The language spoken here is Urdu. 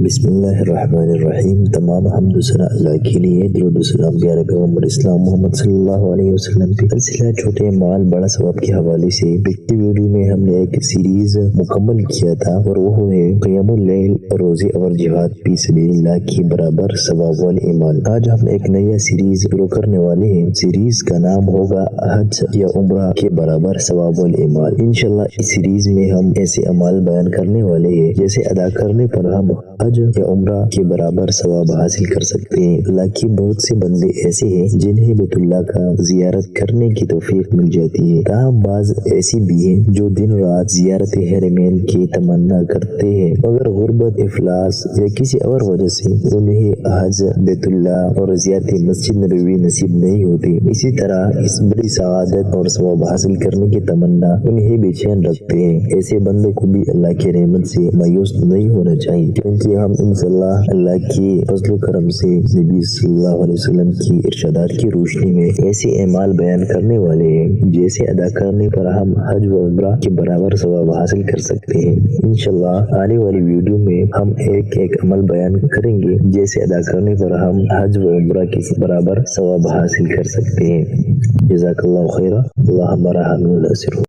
بسم اللہ الرحمن الرحیم۔ تمام حمد و ثنا اللہ کے لیے درود و سلام، پیارے پیغمبر اسلام محمد صلی اللہ علیہ وسلم کی سلسلہ چھوٹے مال، بڑا ثواب کے حوالے سے پچھلی ویڈیو میں ہم نے ایک سیریز مکمل کیا تھا اور وہ ہے قیام اللیل، روزے اور جہاد فی سبیل اللہ کی برابر ثواب والایمان۔ آج ہم ایک نیا سیریز شروع کرنے والے ہیں۔ سیریز کا نام ہوگا حج یا عمرہ کے برابر ثواب والایمان۔ انشاءاللہ اس سیریز میں ہم ایسے عمال بیان کرنے والے ہیں جیسے ادا کرنے پر ہم حج یا عمرہ کے برابر ثواب حاصل کر سکتے ہیں۔ اللہ کی بہت سے بندے ایسے ہیں جنہیں بیت اللہ کا زیارت کرنے کی توفیق مل جاتی ہے۔ تاہم، بعض ایسی بھی ہیں جو دن رات زیارت حرمین کی تمنا کرتے ہیں۔ مگر غربت افلاس یا کسی اور وجہ سے انہیں حج بیت اللہ اور زیارت مسجد نبوی نصیب نہیں ہوتی۔ اسی طرح اس بڑی سعادت اور ثواب حاصل کرنے کی تمنا انہیں بے چین رکھتے ہیں۔ ایسے بندوں کو بھی اللہ کی رحمت سے مایوس نہیں ہونا چاہیے۔ کیونکہ ہم انشاءاللہ اللہ کی فضل و کرم سے نبی صلی اللہ علیہ وسلم کی ارشادات کی روشنی میں ایسے اعمال بیان کرنے والے ہیں، جیسے ادا کرنے پر ہم حج و عمرہ کے برابر ثواب حاصل کر سکتے ہیں۔ انشاءاللہ، آنے والی ویڈیو میں ہم ایک ایک عمل بیان کریں گے، جیسے ادا کرنے پر ہم حج و عمرہ کے برابر ثواب حاصل کر سکتے ہیں۔ جزاک اللہ خیرہ اللہ ہمارا حامل ناصر ہو۔